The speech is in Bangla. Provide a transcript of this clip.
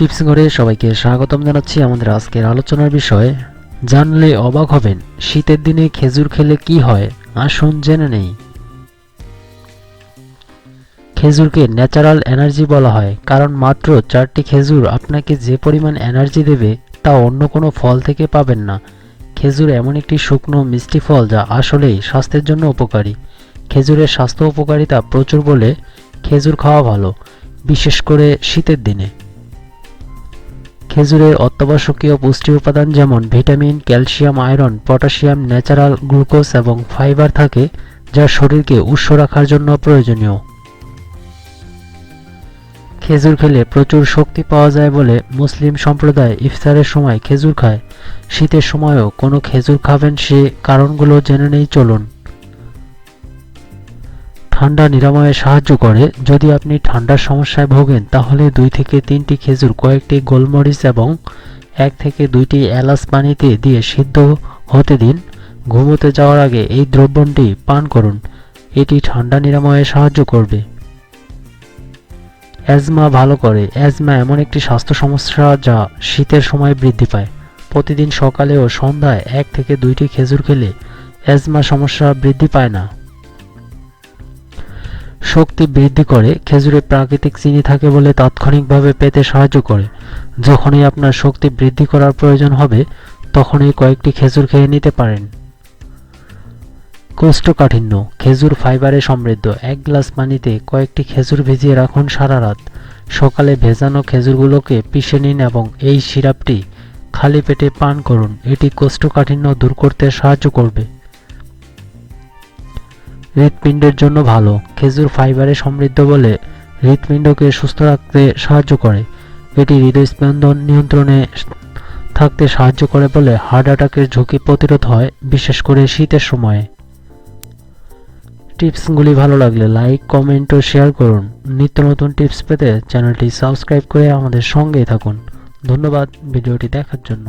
টিপস করে সবাইকে স্বাগতম জানাচ্ছি আমাদের আজকের আলোচনার বিষয়, জানলে অবাক হবেন, শীতের দিনে খেজুর খেলে কি হয়, আসুন জেনে নেই। খেজুরকে ন্যাচারাল এনার্জি বলা হয়, কারণ মাত্র চারটি খেজুর আপনাকে যে পরিমাণ এনার্জি দেবে, তা অন্য কোনো ফল থেকে পাবেন না। খেজুর এমন একটি শুকনো, মিষ্টি ফল যা আসলেই স্বাস্থ্যের জন্য উপকারী। খেজুরের স্বাস্থ্য উপকারিতা প্রচুর বলে খেজুর খাওয়া ভালো, বিশেষ করে শীতের দিনে। খেজুরের অত্যাবশ্যকীয় পুষ্টি উপাদান যেমন vitamin, calcium, iron, potassium, natural glucose এবং ফাইবার থাকে, যা শরীরকে উষ্ণ রাখার জন্য প্রয়োজনীয়। খেজুর খেলে প্রচুর শক্তি পাওয়া যায় বলে মুসলিম সম্প্রদায় ইফতারের সময় খেজুর খায়। শীতের সময়ও কোনো খেজুর খাবেন সে কারণগুলো জেনে নেই, চলুন। ঠান্ডা নিরাময়ে সাহায্য করে। যদি আপনি ঠান্ডার সমস্যায় ভোগেন, তাহলে দুই থেকে তিনটি খেজুর, কয়েকটি গোলমরিচ এবং এক থেকে দুইটি এলাচ পানিতে দিয়ে সিদ্ধ হতে দিন। ঘুমোতে যাওয়ার আগে এই দ্রব্যটি পান করুন। এটি ঠান্ডা নিরাময়ে সাহায্য করবে। অ্যাজমা ভালো করে। অ্যাজমা এমন একটি স্বাস্থ্য সমস্যা যা শীতের সময় বৃদ্ধি পায়। প্রতিদিন সকালে ও সন্ধ্যায় এক থেকে দুইটি খেজুর খেলে অ্যাজমা সমস্যা বৃদ্ধি পায় না। শক্তি বৃদ্ধি করে, খেজুরে প্রাকৃতিক চিনি থাকে বলে তাৎক্ষণিকভাবে পেতে সাহায্য করে। যখনই আপনার শক্তি বৃদ্ধি করার প্রয়োজন হবে, তখনই কয়েকটি খেজুর খেয়ে নিতে পারেন। কোষ্ঠকাঠিন্য, খেজুর ফাইবারে সমৃদ্ধ। এক গ্লাস পানিতে কয়েকটি খেজুর ভিজিয়ে রাখুন সারা রাত। সকালে ভেজানো খেজুরগুলোকে পিষে নিন এবং এই সিরাপটি খালি পেটে পান করুন। এটি কোষ্ঠকাঠিন্য দূর করতে সাহায্য করবে। হৃৎপিণ্ডের জন্য ভালো। খেজুর ফাইবারে সমৃদ্ধ বলে হৃৎপিণ্ডকে সুস্থ রাখতে সাহায্য করে। এটি হৃদস্পন্দন নিয়ন্ত্রণে থাকতে সাহায্য করে বলে হার্ট অ্যাটাকের ঝুঁকি প্রতিরোধ হয়, বিশেষ করে শীতের সময়ে। টিপসগুলি ভালো লাগলে লাইক, কমেন্ট ও শেয়ার করুন। নিত্য নতুন টিপস পেতে চ্যানেলটি সাবস্ক্রাইব করে আমাদের সঙ্গেই থাকুন। ধন্যবাদ ভিডিওটি দেখার জন্য।